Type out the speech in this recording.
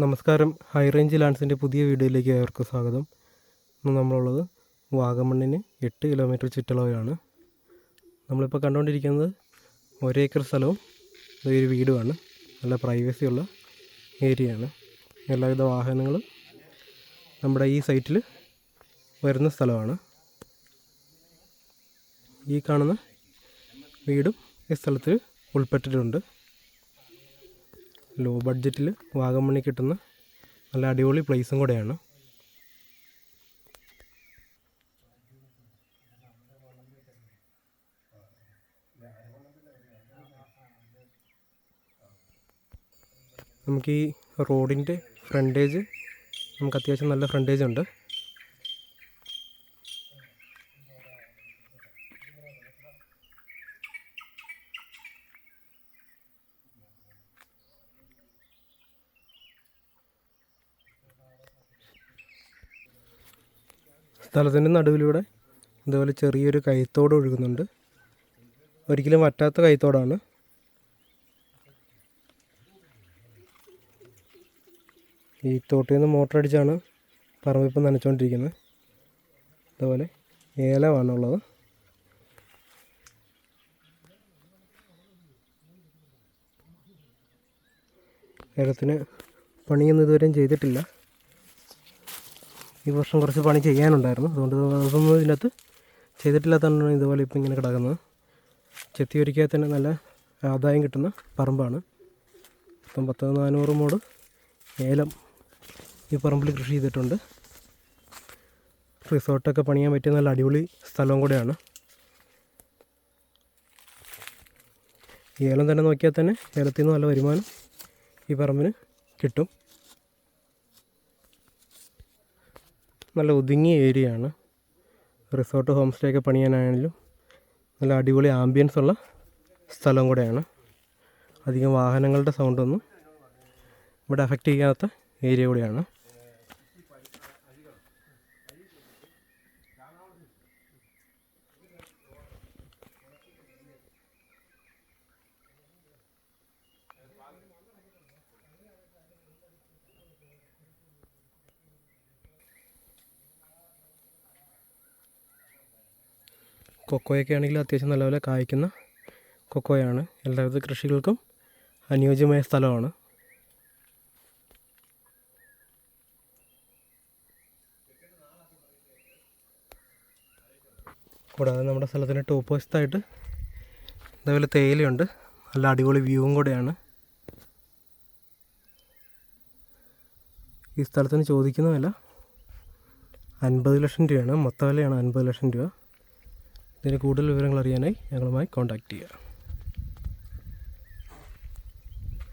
നമസ്കാരം. High range ലാൻഡ്സിന്റെ പുതിയ വീഡിയോയിലേക്ക് ഏവർക്കും സ്വാഗതം. ഇന്ന് നമ്മളുള്ളത് വാഗമണ്ണിന് എട്ട് കിലോമീറ്റർ ചുറ്റളവിലാണ്. നമ്മളിപ്പോൾ കണ്ടുകൊണ്ടിരിക്കുന്നത് ഒരേക്കർ സ്ഥലവും ഒരു വീടുമാണ്. നല്ല പ്രൈവസി ഉള്ള ഏരിയയാണ് എല്ലാവിധ വാഹനങ്ങളും നമ്മുടെ ഈ സൈറ്റിൽ വരുന്ന സ്ഥലമാണ്. ഈ കാണുന്ന വീടും ഈ സ്ഥലത്തിൽ ഉൾപ്പെട്ടിട്ടുണ്ട്. ലോ ബഡ്ജറ്റിൽ വാഗമണ്ണി കിട്ടുന്ന നല്ല അടിപൊളി പ്ലേസും കൂടെയാണ്. നമുക്ക് ഈ റോഡിന്റെ ഫ്രണ്ടേജ് നമുക്ക് അത്യാവശ്യം നല്ല ഫ്രണ്ടേജ് ഉണ്ട്. സ്ഥലത്തിന്റെ നടുവിലൂടെ ഇതുപോലെ ചെറിയൊരു കൈത്തോട് ഒഴുകുന്നുണ്ട്. ഒരിക്കലും വറ്റാത്ത കൈത്തോടാണ്. ഈ തോട്ടിൽ നിന്ന് മോട്ടർ അടിച്ചാണ് പറമ്പിപ്പം നനച്ചുകൊണ്ടിരിക്കുന്നത് അതുപോലെ ഏലമാണുള്ളത് ഏലത്തിന് പണിയൊന്നും ഇതുവരെയും ചെയ്തിട്ടില്ല. ഈ വർഷം കുറച്ച് പണി ചെയ്യാനുണ്ടായിരുന്നു. അതുകൊണ്ട് അതൊന്നും ഇതിനകത്ത് ചെയ്തിട്ടില്ലാത്തതാണ് ഇതുപോലെ ഇപ്പം ഇങ്ങനെ കിടക്കുന്നത്. ചെത്തി ഒരുക്കിയാൽ തന്നെ നല്ല ആദായം കിട്ടുന്ന പറമ്പാണ്. ഇപ്പം പത്ത് നാനൂറ് മോട് ഏലം ഈ പറമ്പിൽ കൃഷി ചെയ്തിട്ടുണ്ട്. റിസോർട്ടൊക്കെ പണിയാൻ പറ്റിയ നല്ല അടിപൊളി സ്ഥലവും കൂടെയാണ്. ഏലം തന്നെ നോക്കിയാൽ തന്നെ ഏലത്തിൽ നിന്ന് നല്ല വരുമാനം ഈ പറമ്പിന് കിട്ടും. നല്ല ഒതുങ്ങിയ ആണ് റിസോർട്ട് ഹോം സ്റ്റേ ഒക്കെ പണിയാനാണെങ്കിലും നല്ല അടിപൊളി ആംബിയൻസ് ഉള്ള സ്ഥലം കൂടെയാണ്. അധികം വാഹനങ്ങളുടെ സൗണ്ടൊന്നും ഇവിടെ അഫക്റ്റ് ചെയ്യാത്ത ഏരിയ കൂടെയാണ്. കൊക്കോയൊക്കെ ആണെങ്കിൽ അത്യാവശ്യം നല്ലപോലെ കായ്ക്കുന്ന കൊക്കോയാണ്. എല്ലാവിധ കൃഷികൾക്കും അനുയോജ്യമായ സ്ഥലമാണ്. കൂടാതെ നമ്മുടെ സ്ഥലത്തിന് ടോപ്പ് വശത്തായിട്ട് ഇതേപോലെ തേയിലയുണ്ട്. നല്ല അടിപൊളി വ്യൂവും കൂടെയാണ്. ഈ സ്ഥലത്തിന് ചോദിക്കുന്ന വില അൻപത് ലക്ഷം രൂപയാണ്. മൊത്ത വിലയാണ് അൻപത് ലക്ഷം രൂപ. ഇതിന് കൂടുതൽ വിവരങ്ങൾ അറിയാനായി ഞങ്ങളുമായി കോൺടാക്റ്റ് ചെയ്യുക.